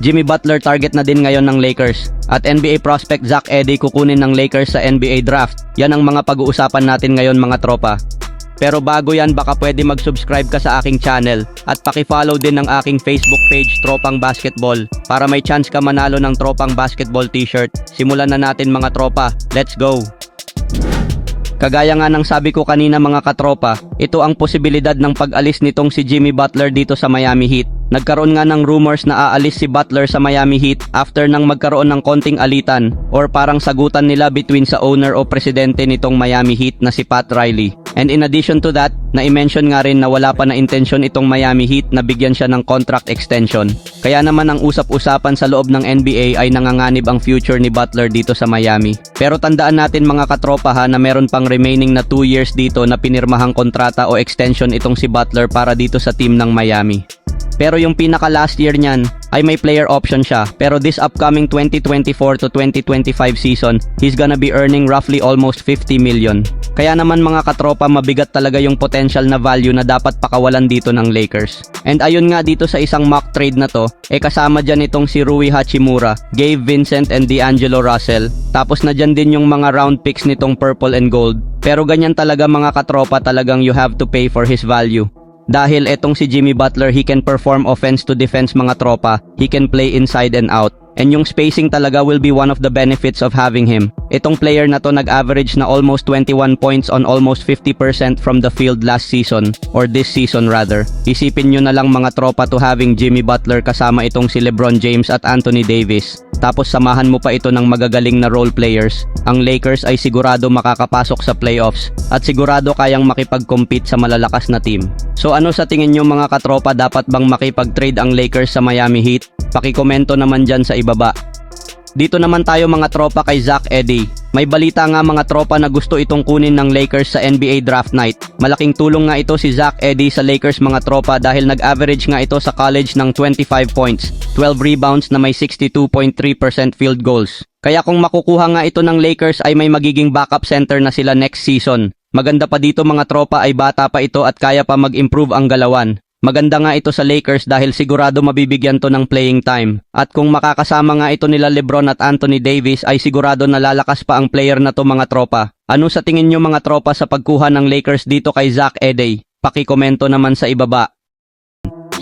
Jimmy Butler target na din ngayon ng Lakers. At NBA prospect Zach Edey kukunin ng Lakers sa NBA draft. Yan ang mga pag-uusapan natin ngayon mga tropa. Pero bago yan baka pwede mag-subscribe ka sa aking channel at paki-follow din ng aking Facebook page Tropang Basketball para may chance ka manalo ng Tropang Basketball t-shirt. Simulan na natin mga tropa. Let's go! Kagaya nga ng sabi ko kanina mga katropa, ito ang posibilidad ng pag-alis nitong si Jimmy Butler dito sa Miami Heat. Nagkaroon nga ng rumors na aalis si Butler sa Miami Heat after nang magkaroon ng konting alitan or parang sagutan nila between sa owner o presidente nitong Miami Heat na si Pat Riley. And in addition to that, na-mention nga rin na wala pa na intensyon itong Miami Heat na bigyan siya ng contract extension. Kaya naman ang usap-usapan sa loob ng NBA ay nanganganib ang future ni Butler dito sa Miami. Pero tandaan natin mga katropa ha na meron pang remaining na 2 years dito na pinirmahang kontrata o extension itong si Butler para dito sa team ng Miami. Pero yung pinaka last year niyan ay may player option siya. Pero this upcoming 2024 to 2025 season, he's gonna be earning roughly almost 50 million. Kaya naman mga katropa, mabigat talaga yung potential na value na dapat pakawalan dito ng Lakers. And ayun nga dito sa isang mock trade na to, eh kasama dyan itong si Rui Hachimura, Gabe Vincent and D'Angelo Russell. Tapos na dyan din yung mga round picks nitong purple and gold. Pero ganyan talaga mga katropa talagang you have to pay for his value. Dahil etong si Jimmy Butler, he can perform offense to defense mga tropa. He can play inside and out. And yung spacing talaga will be one of the benefits of having him. Itong player na to nag-average na almost 21 points on almost 50% from the field last season, or this season rather. Isipin nyo na lang mga tropa to having Jimmy Butler kasama itong si Lebron James at Anthony Davis. Tapos samahan mo pa ito ng magagaling na role players. Ang Lakers ay sigurado makakapasok sa playoffs at sigurado kayang makipag-compete sa malalakas na team. So ano sa tingin nyo mga katropa dapat bang makipag-trade ang Lakers sa Miami Heat? Pakikomento naman dyan sa ibaba. Dito naman tayo mga tropa kay Zach Edey. May balita nga mga tropa na gusto itong kunin ng Lakers sa NBA Draft Night. Malaking tulong nga ito si Zach Edey sa Lakers mga tropa dahil nag-average nga ito sa college ng 25 points, 12 rebounds na may 62.3% field goals. Kaya kung makukuha nga ito ng Lakers ay may magiging backup center na sila next season. Maganda pa dito mga tropa ay bata pa ito at kaya pa mag-improve ang galawan. Maganda nga ito sa Lakers dahil sigurado mabibigyan to ng playing time. At kung makakasama nga ito nila Lebron at Anthony Davis ay sigurado nalalakas pa ang player na to mga tropa. Ano sa tingin nyo mga tropa sa pagkuha ng Lakers dito kay Zach Edey? Pakikomento naman sa ibaba.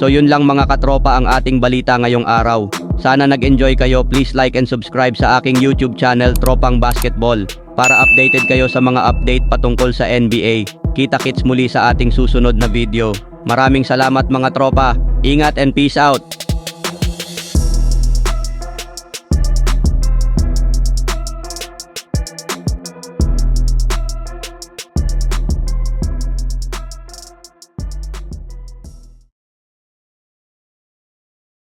So yun lang mga katropa ang ating balita ngayong araw. Sana nag-enjoy kayo, please like and subscribe sa aking YouTube channel Tropang Basketball para updated kayo sa mga update patungkol sa NBA. Kita-kits muli sa ating susunod na video. Maraming salamat mga tropa. Ingat and peace out.